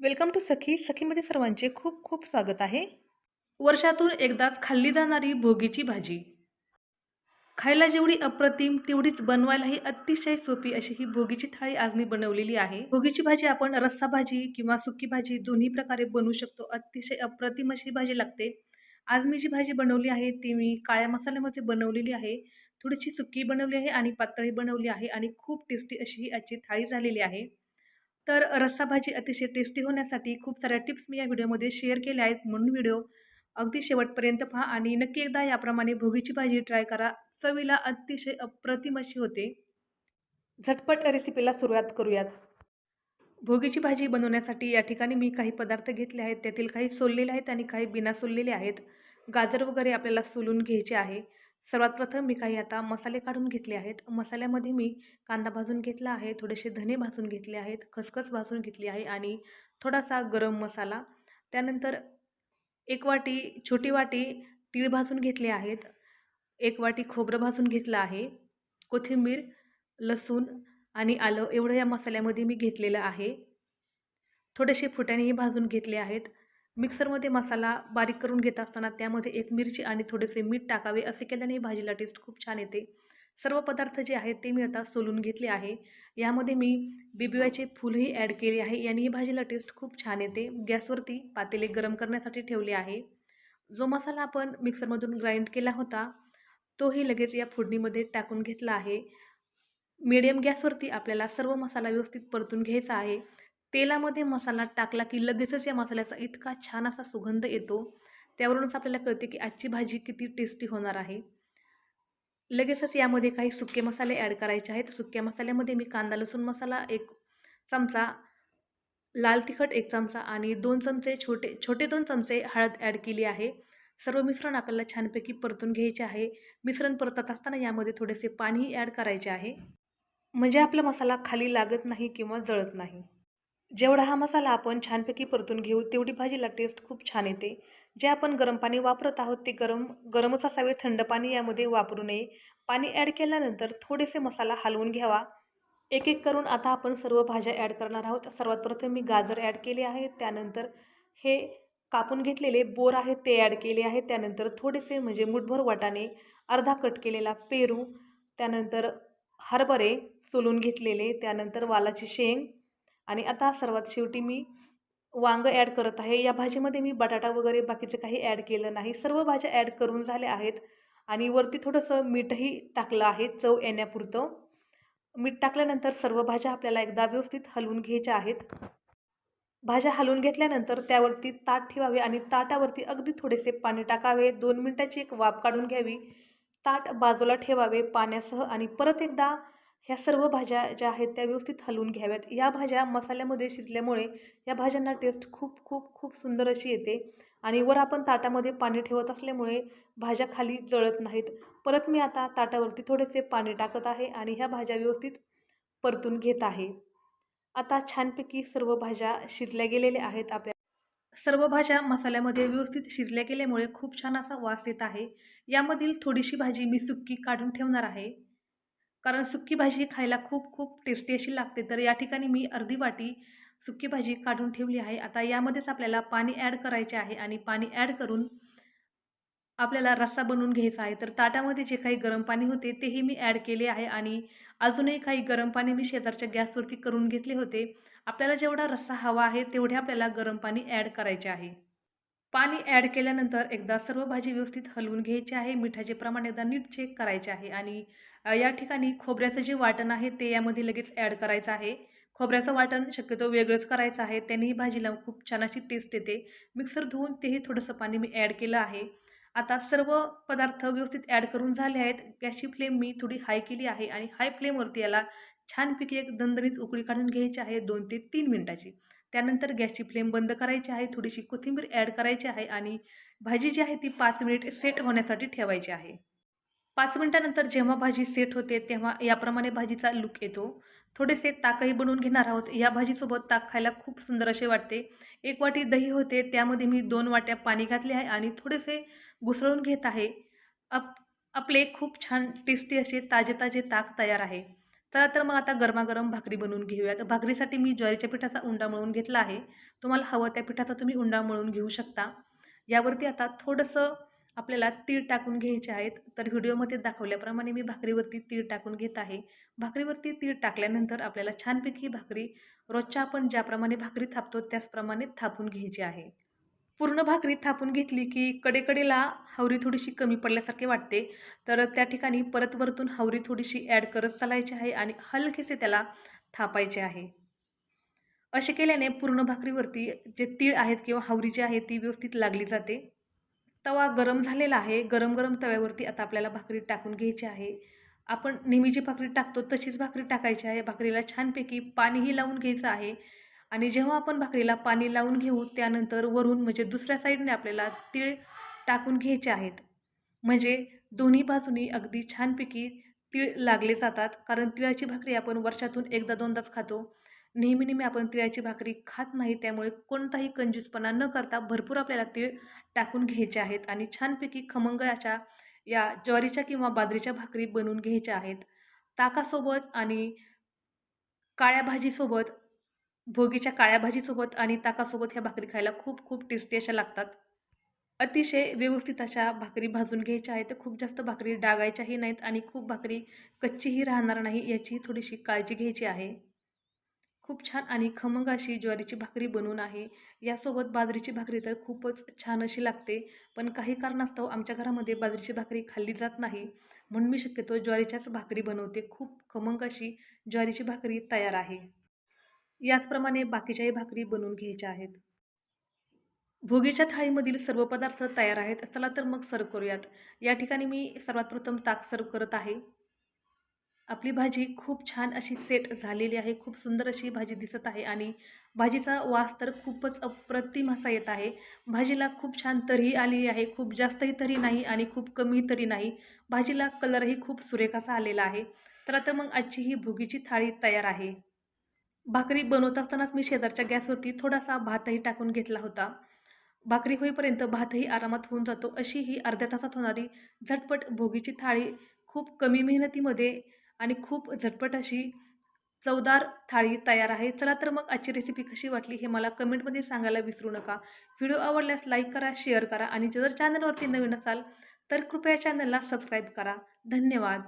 Welcome to सखी सखीमध्ये सर्वांचे खूप खूप स्वागत आहे. वर्षातून एकदाच खाल्ली जाणारी भोगीची भाजी. खायला जेवढी अप्रतिम तेवढीच बनवायलाही अतिशय सोपी अशी ही भोगीची थाळी आज मी बनवलेली आहे. भोगीची भाजी आपण रस्सा भाजी किंवा सुकी भाजी दोन्ही प्रकारे बनवू शकतो. अतिशय अप्रतिम अशी भाजी लागते. आज मी जी भाजी बनवली आहे ती मी काळ्या मसाल्यामध्ये बनवलेली आहे. थोडीशी सुकी बनवली आहे आणि पातळी बनवली आहे आणि खूप टेस्टी अशी ही आजची थाळी झालेली आहे. तर रस्सा भाजी अतिशय टेस्टी होण्यासाठी खूप साऱ्या टिप्स मी या व्हिडिओमध्ये शेअर केल्या आहेत. म्हणून व्हिडिओ अगदी शेवटपर्यंत पहा आणि नक्की एकदा याप्रमाणे भोगीची भाजी ट्राय करा. चवीला अतिशय अप्रतिम अशी होते. झटपट रेसिपीला सुरुवात करूयात. भोगीची भाजी बनवण्यासाठी या ठिकाणी मी काही पदार्थ घेतले आहेत. त्यातील काही सोललेले आहेत आणि काही बिना सोललेले आहेत. गाजर वगैरे आपल्याला सोलून घ्यायचे आहे. सर्वात प्रथम मी काही आता मसाले काढून घेतले आहेत. मसाल्यामध्ये मी कांदा भाजून घेतला आहे थोडेसे धने भाजून घेतले आहेत खसखस भाजून घेतली आहे आणि थोडासा गरम मसाला. त्यानंतर एक वाटी छोटी वाटी तीळ भाजून घेतले आहेत. एक वाटी खोबरं भाजून घेतलं आहे. कोथिंबीर लसूण आणि आलं एवढं या मसाल्यामध्ये मी घेतलेलं आहे. थोडेसे फुट्यानेही भाजून घेतले आहेत. मिक्सरमध्ये मसाला बारीक करून घेत असताना त्यामध्ये एक मिरची आणि थोडेसे मीठ टाकावे असे केल्याने भाजीला टेस्ट खूप छान येते. सर्व पदार्थ जे आहेत ते मी आता सोलून घेतले आहे. यामध्ये मी बिबिवाचे फुलही ॲड केले आहे. याने ही भाजीला टेस्ट खूप छान येते. गॅसवरती पातेले गरम करण्यासाठी ठेवले आहे. जो मसाला आपण मिक्सरमधून ग्राइंड केला होता तोही लगेच या फोडणीमध्ये टाकून घेतला आहे. मीडियम गॅसवरती आपल्याला सर्व मसाला व्यवस्थित परतून घ्यायचा आहे. तेलामध्ये मसाला टाकला की लगेचच या मसाल्याचा इतका छान असा सुगंध येतो. त्यावरूनच आपल्याला कळते की आजची भाजी किती टेस्टी होणार आहे. लगेचच यामध्ये काही सुके मसाले ॲड करायचे आहेत. सुक्या मसाल्यामध्ये मी कांदा लसूण मसाला एक चमचा लाल तिखट एक चमचा आणि दोन चमचे छोटे छोटे दोन चमचे हळद ॲड केली आहे. सर्व मिश्रण आपल्याला छानपैकी परतून घ्यायचे आहे. मिश्रण परतत असताना यामध्ये थोडेसे पाणीही ॲड करायचे आहे. म्हणजे आपला मसाला खाली लागत नाही किंवा जळत नाही. जेवढा हा मसाला आपण छानपैकी परतून घेऊ तेवढी भाजीला टेस्ट खूप छान येते. जे आपण गरम पाणी वापरत आहोत ते गरम गरमच असावे थंड पाणी यामध्ये वापरू नये. पाणी ॲड केल्यानंतर थोडेसे मसाला हलवून घ्यावा. एक एक करून आता आपण सर्व भाज्या ॲड करणार आहोत. सर्वात प्रथम मी गाजर ॲड केले आहे. त्यानंतर हे कापून घेतलेले बोर आहे ते ॲड केले आहे. त्यानंतर थोडेसे म्हणजे मुठभर वाटाणे अर्धा कट केलेला पेरू त्यानंतर हरभरे सोलून घेतलेले त्यानंतर वालाची शेंग आणि आता सर्वात शेवटी मी वांग ॲड करत आहे. या भाजीमध्ये मी बटाटा वगैरे बाकीचं काही ॲड केलं नाही. सर्व भाज्या ॲड करून झाल्या आहेत आणि वरती थोडंसं मीठही टाकलं आहे चव येण्यापुरतं. मीठ टाकल्यानंतर सर्व भाज्या आपल्याला एकदा व्यवस्थित हलवून घ्यायच्या आहेत. भाज्या हलवून घेतल्यानंतर त्यावरती ताट ठेवावे आणि ताटावरती अगदी थोडेसे पाणी टाकावे. दोन मिनटाची एक वाफ काढून घ्यावी. ताट बाजूला ठेवावे पाण्यासह आणि परत एकदा ह्या सर्व भाज्या ज्या आहेत त्या व्यवस्थित हलवून घ्याव्यात. या भाज्या मसाल्यामध्ये शिजल्यामुळे या भाज्यांना टेस्ट खूप खूप खूप सुंदर अशी येते आणि वर आपण ताटामध्ये पाणी ठेवत असल्यामुळे भाज्या खाली जळत नाहीत. परत मी आता ताटावरती थोडेसे पाणी टाकत आहे आणि ह्या भाज्या व्यवस्थित परतून घेत आहे. आता छानपैकी सर्व भाज्या शिजल्या गेलेल्या आहेत. आपल्या सर्व भाज्या मसाल्यामध्ये व्यवस्थित शिजल्या गेल्यामुळे खूप छान असा वास येत आहे. यामधील थोडीशी भाजी मी सुक्की काढून ठेवणार आहे. कारण सुक्की भाजी खायला खूप खूप टेस्टी अशी लागते. तर या ठिकाणी मी अर्धी वाटी सुक्की भाजी काढून ठेवली आहे. आता यामध्येच आपल्याला पाणी ॲड करायचे आहे आणि पाणी ॲड करून आपल्याला रस्सा बनवून घ्यायचा आहे. तर ताटामध्ये जे काही गरम पाणी होते तेही मी ॲड केले आहे आणि अजूनही काही गरम पाणी मी शेजारच्या गॅसवरती करून घेतले होते. आपल्याला जेवढा रस्सा हवा आहे तेवढे आपल्याला गरम पाणी ॲड करायचे आहे. पाणी ॲड केल्यानंतर एकदा सर्व भाजी व्यवस्थित हलवून घ्यायची आहे. मिठाचे प्रमाण एकदा नीट चेक करायचे आहे आणि या ठिकाणी खोबऱ्याचं जे वाटण आहे ते यामध्ये लगेच ॲड करायचं आहे. खोबऱ्याचं वाटण शक्यतो वेगळंच करायचं आहे. त्यानेही भाजीला खूप छान अशी टेस्ट येते. मिक्सर धुवून तेही थोडंसं पाणी मी ॲड केलं आहे. आता सर्व पदार्थ व्यवस्थित ॲड करून झाले आहेत. गॅसची फ्लेम मी थोडी हाय केली आहे आणि हाय फ्लेमवरती याला छानपैकी एक दणदणीत उकळी काढून घ्यायची आहे दोन ते तीन मिनटाची. त्यानंतर गॅसची फ्लेम बंद करायची आहे थोडीशी कोथिंबीर ॲड करायची आहे आणि भाजी जी आहे ती पाच मिनिट सेट होण्यासाठी ठेवायची आहे. पाच मिनटानंतर जेव्हा भाजी सेट होते तेव्हा याप्रमाणे भाजीचा लुक येतो. थोडेसे ताकही बनवून घेणार आहोत. या भाजीसोबत ताक खायला खूप सुंदर असे वाटते. एक वाटी दही होते त्यामध्ये मी दोन वाट्या पाणी घातले आहे आणि थोडेसे घुसळून घेत आहे. अप आपले खूप छान टेस्टी असे ताजे ताजे ताक तयार आहे. चला तर मग आता गरमागरम भाकरी बनवून घेऊयात भाकरीसाठी मी ज्वारीच्या पिठाचा उंडा मळून घेतला आहे. तुम्हाला हवं त्या पिठाचा तुम्ही उंडा मळून घेऊ शकता. यावरती आता थोडंसं आपल्याला तीळ टाकून घ्यायचे आहेत. तर व्हिडिओमध्ये दाखवल्याप्रमाणे मी भाकरीवरती तीळ टाकून घेत आहे. भाकरीवरती तीळ टाकल्यानंतर आपल्याला छानपैकी भाकरी रोजच्या आपण ज्याप्रमाणे भाकरी थापतो त्याचप्रमाणे थापून घ्यायची आहे. पूर्ण भाकरी थापून घेतली की कडेकडेला हावरी थोडीशी कमी पडल्यासारखे वाटते. तर त्या ठिकाणी परत वरतून हावरी थोडीशी ॲड करत चालायची आहे आणि हलकेसे त्याला थापायचे आहे. असे केल्याने पूर्ण भाकरीवरती जे तीळ आहेत किंवा हावरी जी आहे ती व्यवस्थित लागली जाते. तवा गरम झालेला आहे. गरम गरम तव्यावरती आता आपल्याला भाकरी टाकून घ्यायची आहे. आपण नेहमी जी भाकरी टाकतो तशीच भाकरी टाकायची आहे. भाकरीला छानपैकी पाणीही लावून घ्यायचं आहे. आणि जेव्हा आपण भाकरीला पाणी लावून घेऊ त्यानंतर वरून म्हणजे दुसऱ्या साईडने आपल्याला तीळ टाकून घ्यायचे आहेत. म्हणजे दोन्ही बाजूनी अगदी छानपैकी तीळ लागले जातात कारण तिळाची भाकरी आपण वर्षातून एकदा दोनदाच खातो. नेहमी नेहमी आपण तिळाची भाकरी खात नाही त्यामुळे कोणताही कंजूसपणा न करता भरपूर आपल्याला तीळ टाकून घ्यायचे आहेत आणि छानपैकी खमंग अशा या ज्वारीच्या किंवा बाजरीच्या भाकरी बनवून घ्यायच्या आहेत. ताकासोबत आणि काळ्या भाजीसोबत भोगीच्या काळ्या भाजीसोबत आणि ताकासोबत ह्या भाकरी खायला खूप खूप टेस्टी अशा लागतात. अतिशय व्यवस्थित अशा भाकरी भाजून घ्यायच्या आहेत. खूप जास्त भाकरी डागायच्याही नाहीत आणि खूप भाकरी कच्चीही राहणार नाही याची थोडीशी काळजी घ्यायची आहे. खूप छान आणि खमंग अशी ज्वारीची भाकरी बनवून आहे. यासोबत बाजरीची भाकरी तर खूपच छान अशी लागते. पण काही कारणास्तव आमच्या घरामध्ये बाजरीची भाकरी खाल्ली जात नाही. म्हणून मी शक्यतो ज्वारीच्याच भाकरी बनवते. खूप खमंग अशी ज्वारीची भाकरी तयार आहे. याचप्रमाणे बाकीच्याही भाकरी बनवून घ्यायच्या आहेत. भोगीच्या थाळीमधील सर्व पदार्थ तयार आहेत. चला तर मग सर्व करूयात. या ठिकाणी मी सर्वात प्रथम ताक सर्व करत आहे. आपली भाजी खूप छान अशी सेट झालेली आहे. खूप सुंदर अशी भाजी दिसत आहे आणि भाजीचा वास तर खूपच अप्रतिम असा येत आहे. भाजीला खूप छान तरी आलेली आहे. खूप जास्तही तरी नाही आणि खूप कमी तरी नाही. भाजीला कलरही खूप सुरेख असा आलेला आहे. तर आता मग आजची ही भोगीची थाळी तयार आहे. भाकरी बनवत असतानाच मी शेजारच्या गॅसवरती थोडासा भातही टाकून घेतला होता. भाकरी होईपर्यंत भातही आरामात होऊन जातो अशी ही अर्ध्या तासात होणारी झटपट भोगीची थाळी खूप कमी मेहनतीमध्ये आणि खूप झटपट अशी चवदार थाळी तयार आहे. चला तर मग आजची रेसिपी कशी वाटली हे मला कमेंटमध्ये सांगायला विसरू नका. व्हिडिओ आवडल्यास लाईक करा शेअर करा आणि जर चॅनलवरती नवीन असाल तर कृपया चॅनलला सबस्क्राईब करा. धन्यवाद.